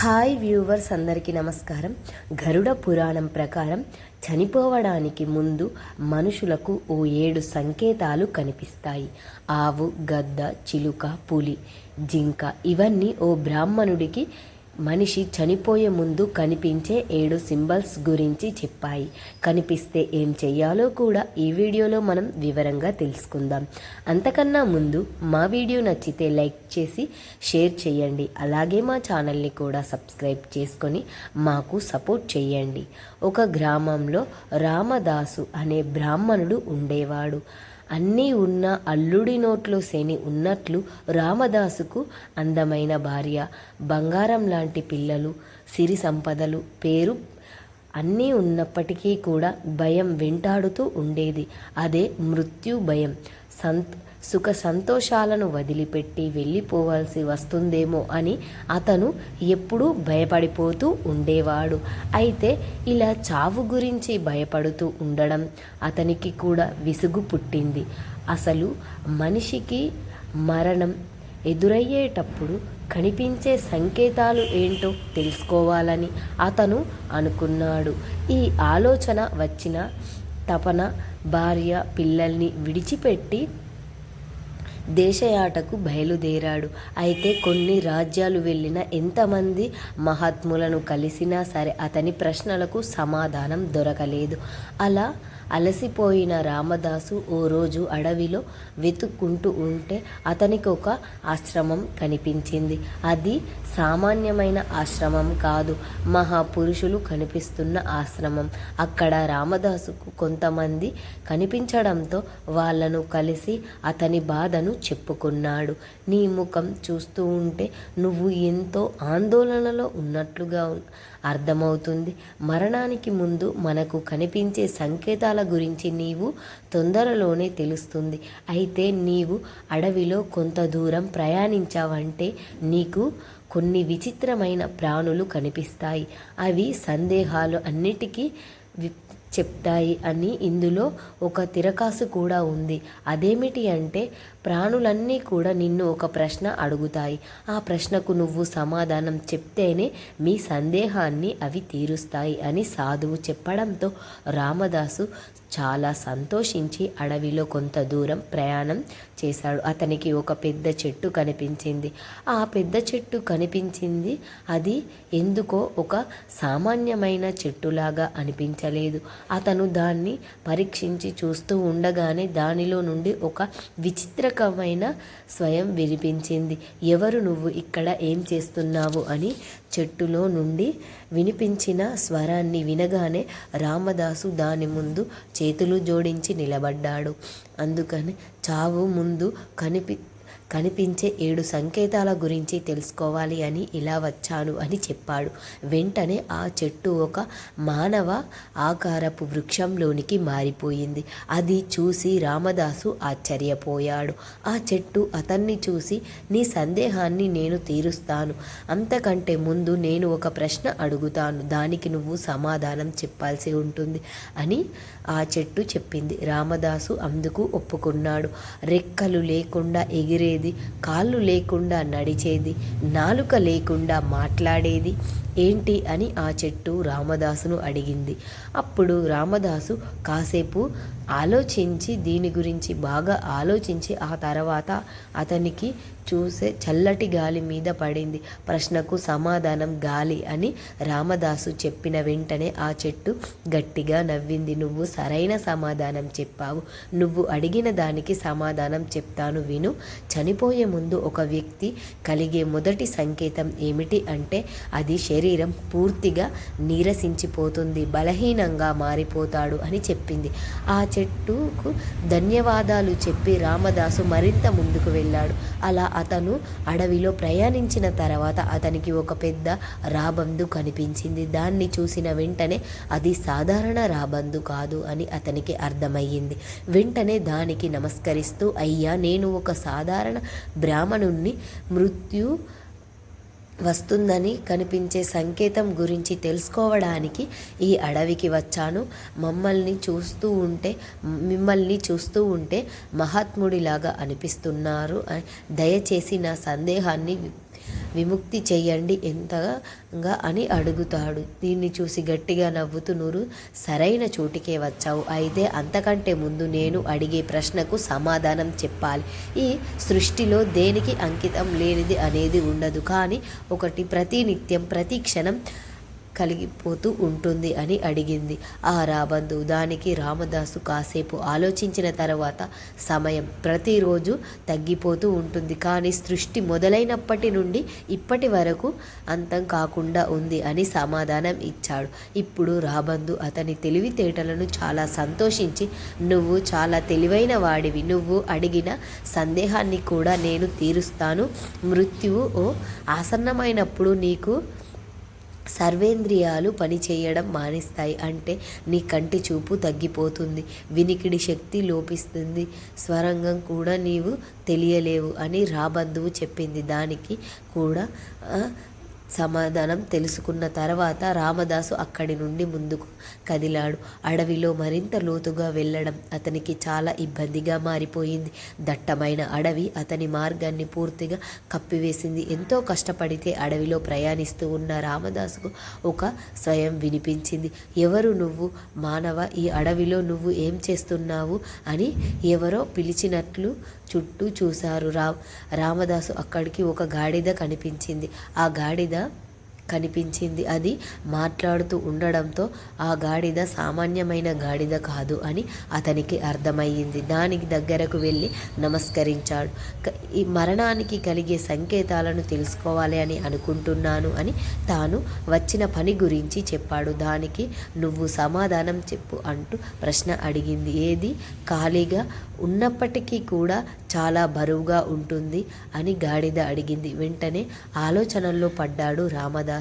Hi viewers అందరికీ నమస్కారం. గరుడ పురాణం ప్రకారం చనిపోవడానికి ముందు మనుషులకు ఓ ఏడు సంకేతాలు కనిపిస్తాయి. ఆవు గద్ద చిలుక పులి జింక ఇవన్నీ ఓ బ్రాహ్మణుడికి మనిషి చనిపోయే ముందు కనిపించే ఏడు సింబల్స్ గురించి చెప్పాయి. కనిపిస్తే ఏం చెయ్యాలో కూడా ఈ వీడియోలో మనం వివరంగా తెలుసుకుందాం. అంతకన్నా ముందు మా వీడియో నచ్చితే లైక్ చేసి షేర్ చేయండి. అలాగే మా ఛానల్ని కూడా సబ్స్క్రైబ్ చేసుకొని మాకు సపోర్ట్ చేయండి. ఒక గ్రామంలో రామదాసు అనే బ్రాహ్మణుడు ఉండేవాడు. అన్నీ ఉన్న అల్లుడి నోట్లో శని ఉన్నట్లు రామదాసుకు అందమైన భార్య బంగారం లాంటి పిల్లలు సిరి సంపదలు పేరు అన్నీ ఉన్నప్పటికీ కూడా భయం వెంటాడుతూ ఉండేది. అదే మృత్యు భయం. సంత్ సుఖ సంతోషాలను వదిలిపెట్టి వెళ్ళిపోవాల్సి వస్తుందేమో అని అతను ఎప్పుడూ భయపడిపోతూ ఉండేవాడు. అయితే ఇలా చావు గురించి భయపడుతూ ఉండడం అతనికి కూడా విసుగు పుట్టింది. అసలు మనిషికి మరణం ఎదురయ్యేటప్పుడు కనిపించే సంకేతాలు ఏంటో తెలుసుకోవాలని అతను అనుకున్నాడు. ఈ ఆలోచన వచ్చిన తపన భార్య పిల్లల్ని విడిచిపెట్టి దేశయాటకు బయలుదేరాడు. అయితే కొన్ని రాజ్యాలు వెళ్ళిన ఎంతమంది మహాత్ములను కలిసినా సరే అతని ప్రశ్నలకు సమాధానం దొరకలేదు. అలా అలసిపోయిన రామదాసు ఓ రోజు అడవిలో వెతుక్కుంటూ ఉంటే అతనికి ఒక ఆశ్రమం కనిపించింది. అది సామాన్యమైన ఆశ్రమం కాదు మహాపురుషులు కనిపిస్తున్న ఆశ్రమం. అక్కడ రామదాసుకు కొంతమంది కనిపించడంతో వాళ్ళను కలిసి అతని బాధను చెప్పుకున్నాడు. నీ ముఖం చూస్తూ ఉంటే నువ్వు ఎంతో ఆందోళనలో ఉన్నట్లుగా అర్థమవుతుంది. మరణానికి ముందు మనకు కనిపించే సంకేతాల గురించి నీవు తొందరలోనే తెలుస్తుంది. అయితే నీవు అడవిలో కొంత దూరం ప్రయాణించావంటే నీకు కొన్ని విచిత్రమైన ప్రాణులు కనిపిస్తాయి. అవి సందేహాలు అన్నిటికీ చెప్తాయి అని ఇందులో ఒక తిరకాసు కూడా ఉంది. అదేమిటి అంటే ప్రాణులన్నీ కూడా నిన్ను ఒక ప్రశ్న అడుగుతాయి. ఆ ప్రశ్నకు నువ్వు సమాధానం చెప్తేనే మీ సందేహాన్ని అవి తీరుస్తాయి అని సాధువు చెప్పడంతో రామదాసు చాలా సంతోషించి అడవిలో కొంత దూరం ప్రయాణం చేశాడు. అతనికి ఒక పెద్ద చెట్టు కనిపించింది. ఆ పెద్ద చెట్టు కనిపించింది. అది ఎందుకో ఒక సామాన్యమైన చెట్టులాగా అనిపించలేదు. అతను దాన్ని పరీక్షించి చూస్తూ ఉండగానే దానిలో నుండి ఒక విచిత్ర కీలకమైన స్వయం వినిపించింది. ఎవరు నువ్వు ఇక్కడ ఏం చేస్తున్నావు అని చెట్టులో నుండి వినిపించిన స్వరాన్ని వినగానే రామదాసు దాని ముందు చేతులు జోడించి నిలబడ్డాడు. అందుకని చావు ముందు కనిపి కనిపించే ఏడు సంకేతాల గురించి తెలుసుకోవాలి అని ఇలా వచ్చాను అని చెప్పాడు. వెంటనే ఆ చెట్టు ఒక మానవ ఆకారపు వృక్షంలోనికి మారిపోయింది. అది చూసి రామదాసు ఆశ్చర్యపోయాడు. ఆ చెట్టు అతన్ని చూసి నీ సందేహాన్ని నేను తీరుస్తాను. అంతకంటే ముందు నేను ఒక ప్రశ్న అడుగుతాను. దానికి నువ్వు సమాధానం చెప్పాల్సి ఉంటుంది అని ఆ చెట్టు చెప్పింది. రామదాసు అందుకు ఒప్పుకున్నాడు. రెక్కలు లేకుండా ఎగిరే చేసేది కాళ్ళు లేకుండా నడిచేది నాలుక లేకుండా మాట్లాడేది ఏంటి అని ఆ చెట్టు రామదాసును అడిగింది. అప్పుడు రామదాసు కాసేపు ఆలోచించి దీని గురించి బాగా ఆలోచించి ఆ తర్వాత అతనికి చూసే చల్లటి గాలి మీద పడింది. ప్రశ్నకు సమాధానం గాలి అని రామదాసు చెప్పిన వెంటనే ఆ చెట్టు గట్టిగా నవ్వింది. నువ్వు సరైన సమాధానం చెప్పావు. నువ్వు అడిగిన దానికి సమాధానం చెప్తాను విను. చనిపోయే ముందు ఒక వ్యక్తి కలిగే మొదటి సంకేతం ఏమిటి అంటే అది శరీరం శరీరం పూర్తిగా నీరసించిపోతుంది బలహీనంగా మారిపోతాడు అని చెప్పింది. ఆ చెట్టుకు ధన్యవాదాలు చెప్పి రామదాసు మరింత ముందుకు వెళ్ళాడు. అలా అతను అడవిలో ప్రయాణించిన తర్వాత అతనికి ఒక పెద్ద రాబందు కనిపించింది. దాన్ని చూసిన వెంటనే అది సాధారణ రాబందు కాదు అని అతనికి అర్థమయ్యింది. వెంటనే దానికి నమస్కరిస్తూ అయ్యా నేను ఒక సాధారణ బ్రాహ్మణుణ్ణి మృత్యు వస్తుందని కనిపించే సంకేతం గురించి తెలుసుకోవడానికి ఈ అడవికి వచ్చాను. మమ్మల్ని చూస్తూ ఉంటే మిమ్మల్ని చూస్తూ ఉంటే మహాత్ముడిలాగా అనిపిస్తున్నారు. దయచేసి నా సందేహాన్ని విముక్తి చేయండి ఎంతగా అని అడుగుతాడు. దీన్ని చూసి గట్టిగా నవ్వుతూ నూరు సరైన చోటికే వచ్చావు. అయితే అంతకంటే ముందు నేను అడిగే ప్రశ్నకు సమాధానం చెప్పాలి. ఈ సృష్టిలో దేనికి అంకితం లేనిది అనేది ఉండదు. కానీ ఒకటి ప్రతినిత్యం ప్రతి క్షణం కలిగిపోతూ ఉంటుంది అని అడిగింది. ఆ రాబందు దానికి రామదాసు కాసేపు ఆలోచించిన తర్వాత సమయం ప్రతిరోజు తగ్గిపోతూ ఉంటుంది. కానీ సృష్టి మొదలైనప్పటి నుండి ఇప్పటి వరకు అంతం కాకుండా ఉంది అని సమాధానం ఇచ్చాడు. ఇప్పుడు రాబందు అతని తెలివితేటలను చాలా సంతోషించి నువ్వు చాలా తెలివైన వాడివి. నువ్వు అడిగిన సందేహాన్ని కూడా నేను తీరుస్తాను. మృత్యువు ఓ ఆసన్నమైనప్పుడు నీకు సర్వేంద్రియాలు పనిచేయడం మానేస్తాయి అంటే నీ కంటి చూపు తగ్గిపోతుంది. వినికిడి శక్తి లోపిస్తుంది. స్వరంగం కూడా నీవు తెలియలేవు అని రాబంధువు చెప్పింది. దానికి కూడా సమాధానం తెలుసుకున్న తర్వాత రామదాసు అక్కడి నుండి ముందుకు కదిలాడు. అడవిలో మరింత లోతుగా వెళ్ళడం అతనికి చాలా ఇబ్బందిగా మారిపోయింది. దట్టమైన అడవి అతని మార్గాన్ని పూర్తిగా కప్పివేసింది. ఎంతో కష్టపడితే అడవిలో ప్రయాణిస్తూ ఉన్న రామదాసుకు ఒక స్వయం వినిపించింది. ఎవరు నువ్వు? మానవ ఈ అడవిలో నువ్వు ఏం చేస్తున్నావు? అని ఎవరో పిలిచినట్లు చుట్టూ చూశారు రా రామదాసు అక్కడికి ఒక గాడిద కనిపించింది. ఆ గాడిద కనిపించింది అది మాట్లాడుతూ ఉండడంతో ఆ గాడిద సామాన్యమైన గాడిద కాదు అని అతనికి అర్థమయ్యింది. దానికి దగ్గరకు వెళ్ళి నమస్కరించాడు. ఈ మరణానికి కలిగే సంకేతాలను తెలుసుకోవాలి అని అనుకుంటున్నాను అని తాను వచ్చిన పని గురించి చెప్పాడు. దానికి నువ్వు సమాధానం చెప్పు అంటూ ప్రశ్న అడిగింది. ఏది? ఖాళీగా ఉన్నప్పటికీ కూడా చాలా బరువుగా ఉంటుంది అని గాడిద అడిగింది. వెంటనే ఆలోచనల్లో పడ్డాడు రామదాస్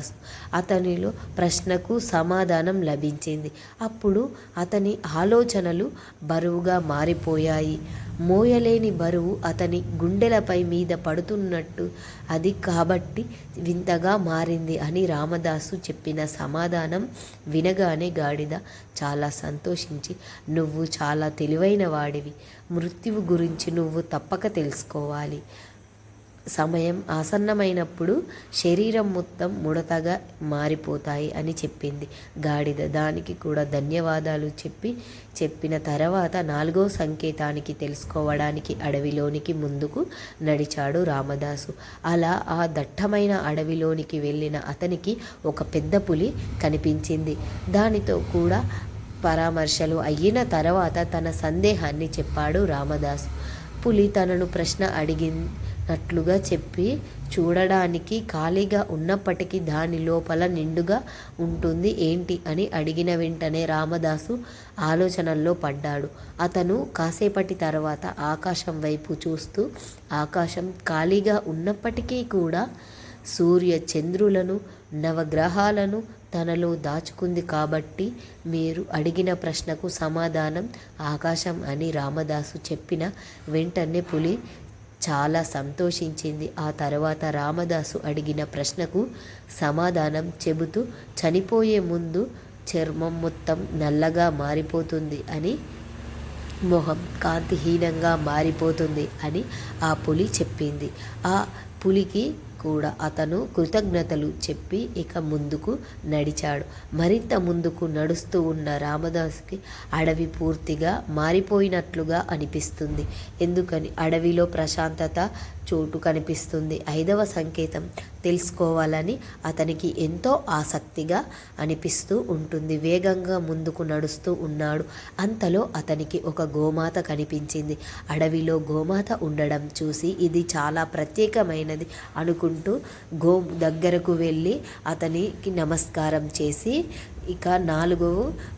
అతనిలో ప్రశ్నకు సమాధానం లభించింది. అప్పుడు అతని ఆలోచనలు బరువుగా మారిపోయాయి. మోయలేని బరువు అతని గుండెలపై మీద పడుతున్నట్టు అది కాబట్టి వింతగా మారింది అని రామదాసు చెప్పిన సమాధానం వినగానే గాడిద చాలా సంతోషించి నువ్వు చాలా తెలివైన వాడివి మృత్యువు గురించి నువ్వు తప్పక తెలుసుకోవాలి. సమయం ఆసన్నమైనప్పుడు శరీరం మొత్తం ముడతగా మారిపోతాయి అని చెప్పింది. గాడిద దానికి కూడా ధన్యవాదాలు చెప్పి చెప్పిన తర్వాత నాలుగో సంకేతానికి తెలుసుకోవడానికి అడవిలోనికి ముందుకు నడిచాడు రామదాసు. అలా ఆ దట్టమైన అడవిలోనికి వెళ్ళిన అతనికి ఒక పెద్ద పులి కనిపించింది. దానితో కూడా పరామర్శలు అయిన తర్వాత తన సందేహాన్ని చెప్పాడు రామదాసు. పులి తనను ప్రశ్న అడిగింది నట్లుగా చెప్పి చూడడానికి ఖాళీగా ఉన్నప్పటికీ దాని లోపల నిండుగా ఉంటుంది ఏంటి అని అడిగిన వెంటనే రామదాసు ఆలోచనల్లో పడ్డాడు. అతను కాసేపటి తర్వాత ఆకాశం వైపు చూస్తూ ఆకాశం ఖాళీగా ఉన్నప్పటికీ కూడా సూర్య చంద్రులను నవగ్రహాలను తనలో దాచుకుంది కాబట్టి మీరు అడిగిన ప్రశ్నకు సమాధానం ఆకాశం అని రామదాసు చెప్పిన వెంటనే పులి చాలా సంతోషించింది. ఆ తర్వాత రామదాసు అడిగిన ప్రశ్నకు సమాధానం చెబుతూ చనిపోయే ముందు చర్మం మొత్తం నల్లగా మారిపోతుంది అని మొహం కాంతిహీనంగా మారిపోతుంది అని ఆ పులి చెప్పింది. ఆ పులికి కూడా అతను కృతజ్ఞతలు చెప్పి ఇక ముందుకు నడిచాడు. మరింత ముందుకు నడుస్తూ ఉన్న రామదాస్కి అడవి పూర్తిగా మారిపోయినట్లుగా అనిపిస్తుంది. ఎందుకని? అడవిలో ప్రశాంతత చోటు కనిపిస్తుంది. ఐదవ సంకేతం తెలుసుకోవాలని అతనికి ఎంతో ఆసక్తిగా అనిపిస్తూ ఉంటుంది. వేగంగా ముందుకు నడుస్తూ ఉన్నాడు. అంతలో అతనికి ఒక గోమాత కనిపించింది. అడవిలో గోమాత ఉండడం చూసి ఇది చాలా ప్రత్యేకమైనది అనుకుంటూ గో దగ్గరకు వెళ్ళి అతనికి నమస్కారం చేసి ఇక నాలుగో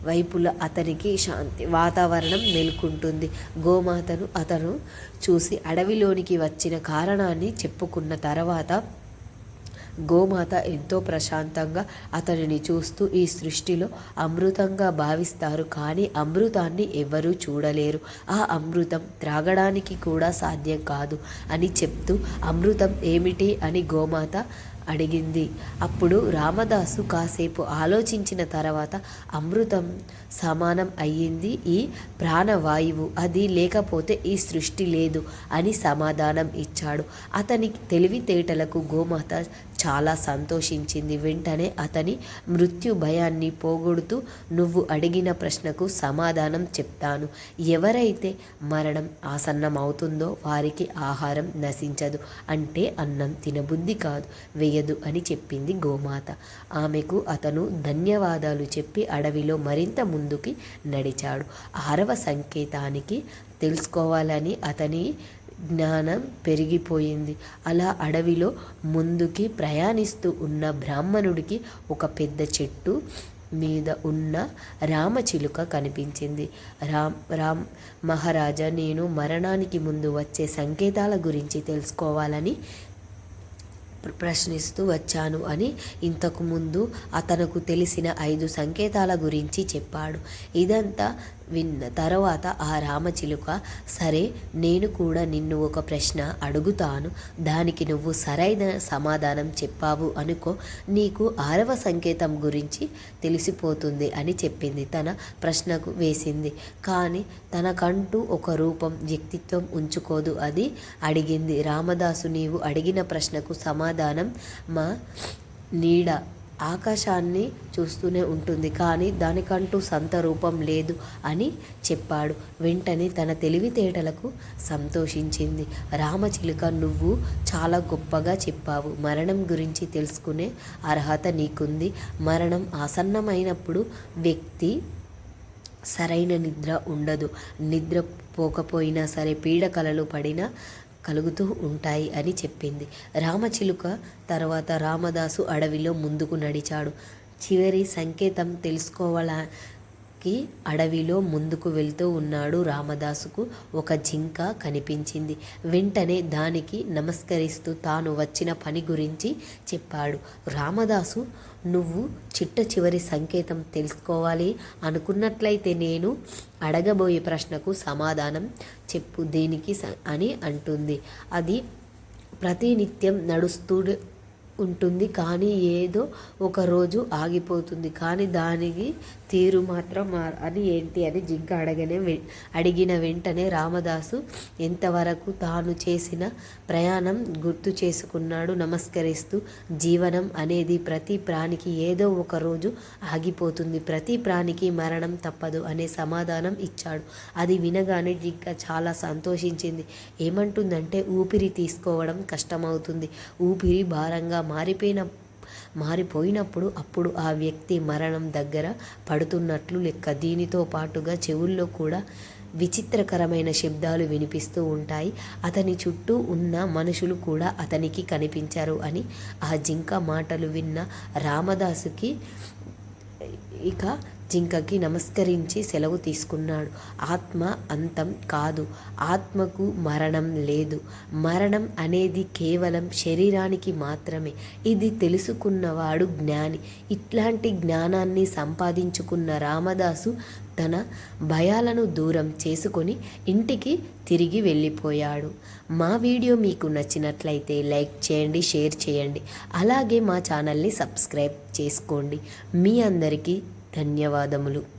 వైపుల అతనికి శాంతి వాతావరణం నెలకొంటుంది గోమాతను అతను చూసి అడవిలోనికి వచ్చిన కారణాన్ని చెప్పుకున్న తర్వాత గోమాత ఎంతో ప్రశాంతంగా అతనిని చూస్తూ ఈ సృష్టిలో అమృతంగా భావిస్తారు కానీ అమృతాన్ని ఎవరూ చూడలేరు. ఆ అమృతం త్రాగడానికి కూడా సాధ్యం కాదు అని చెప్తూ అమృతం ఏమిటి అని గోమాత అడిగింది. అప్పుడు రామదాసు కాసేపు ఆలోచించిన తర్వాత అమృతం సమానం అయ్యింది. ఈ ప్రాణవాయువు అది లేకపోతే ఈ సృష్టి లేదు అని సమాధానం ఇచ్చాడు. అతని తెలివితేటలకు గోమాత చాలా సంతోషించింది. వెంటనే అతని మృత్యు భయాన్ని పోగొడుతూ నువ్వు అడిగిన ప్రశ్నకు సమాధానం చెప్తాను. ఎవరైతే మరణం ఆసన్నమవుతుందో వారికి ఆహారం నశించదు. అంటే అన్నం తినబుద్ధి కాదు. వేయదు అని చెప్పింది గోమాత. ఆమెకు అతను ధన్యవాదాలు చెప్పి అడవిలో మరింత ముందుకి నడిచాడు. ఆరవ సంకేతానికి తెలుసుకోవాలని అతని జ్ఞానం పెరిగిపోయింది. అలా అడవిలో ముందుకి ప్రయాణిస్తూ ఉన్న బ్రాహ్మణుడికి ఒక పెద్ద చెట్టు మీద ఉన్న రామచిలుక కనిపించింది. రామ్ రామ్ మహారాజా నేను మరణానికి ముందు వచ్చే సంకేతాల గురించి తెలుసుకోవాలని ప్రశ్నిస్తూ వచ్చాను అని ఇంతకుముందు అతనకు తెలిసిన ఐదు సంకేతాల గురించి చెప్పాడు. ఇదంతా విన్న తర్వాత ఆ రామచిలుక సరే నేను కూడా నిన్ను ఒక ప్రశ్న అడుగుతాను. దానికి నువ్వు సరైన సమాధానం చెప్పావు అనుకో నీకు ఆరవ సంకేతం గురించి తెలిసిపోతుంది అని చెప్పింది తన ప్రశ్నకు వేసింది. కానీ తనకంటూ ఒక రూపం వ్యక్తిత్వం ఉంచుకోదు అది అడిగింది. రామదాసు నీవు అడిగిన ప్రశ్నకు సమాధానం మా నీడ ఆకాశాన్ని చూస్తూనే ఉంటుంది కానీ దానికంటూ సంత రూపం లేదు అని చెప్పాడు. వెంటనే తన తెలివితేటలకు సంతోషించింది. రామచిలుక నువ్వు చాలా గొప్పగా చెప్పావు. మరణం గురించి తెలుసుకునే అర్హత నీకుంది. మరణం ఆసన్నమైనప్పుడు వ్యక్తి సరైన నిద్ర ఉండదు. నిద్ర పోకపోయినా సరే పీడకలలు పడినా కలుగుతూ ఉంటాయి అని చెప్పింది. రామచిలుక తర్వాత రామదాసు అడవిలో ముందుకు నడిచాడు. చివరి సంకేతం తెలుసుకోవాల కి అడవిలో ముందుకు వెళ్తూ ఉన్నాడు రామదాసుకు ఒక జింక కనిపించింది. వెంటనే దానికి నమస్కరిస్తూ తాను వచ్చిన పని గురించి చెప్పాడు. రామదాసు నువ్వు చిట్ట చివరి సంకేతం తెలుసుకోవాలి. అనుకున్నట్లయితే నేను అడగబోయే ప్రశ్నకు సమాధానం చెప్పు దేనికి అని అంటుంది. అది ప్రతినిత్యం నడుస్తూ ఉంటుంది కానీ ఏదో ఒక రోజు ఆగిపోతుంది. కానీ దానికి తీరు మాత్రం అని ఏంటి అని జింక అడగనే అడిగిన వెంటనే రామదాసు ఎంతవరకు తాను చేసిన ప్రయాణం గుర్తు చేసుకున్నాడు. నమస్కరిస్తూ జీవనం అనేది ప్రతి ప్రాణికి ఏదో ఒక రోజు ఆగిపోతుంది. ప్రతి ప్రాణికి మరణం తప్పదు అనే సమాధానం ఇచ్చాడు. అది వినగానే జింక చాలా సంతోషించింది. ఏమంటుందంటే ఊపిరి తీసుకోవడం కష్టమవుతుంది. ఊపిరి భారంగా మారిపోయిన మారిపోయినప్పుడు అప్పుడు ఆ వ్యక్తి మరణం దగ్గర పడుతున్నట్లు లెక్క. దీనితో పాటుగా చెవుల్లో కూడా విచిత్రకరమైన శబ్దాలు వినిపిస్తూ ఉంటాయి. అతని చుట్టూ ఉన్న మనుషులు కూడా అతనికి కనిపించారు అని ఆ జింక మాటలు విన్న రామదాసుకి ఇక జింకకి నమస్కరించి సెలవు తీసుకున్నాడు. ఆత్మ అంతం కాదు. ఆత్మకు మరణం లేదు. మరణం అనేది కేవలం శరీరానికి మాత్రమే. ఇది తెలుసుకున్నవాడు జ్ఞాని. ఇట్లాంటి జ్ఞానాన్ని సంపాదించుకున్న రామదాసు తన భయాలను దూరం చేసుకొని ఇంటికి తిరిగి వెళ్ళిపోయాడు. మా వీడియో మీకు నచ్చినట్లయితే లైక్ చేయండి షేర్ చేయండి. అలాగే మా ఛానల్ని సబ్స్క్రైబ్ చేసుకోండి. మీ అందరికీ ధన్యవాదములు.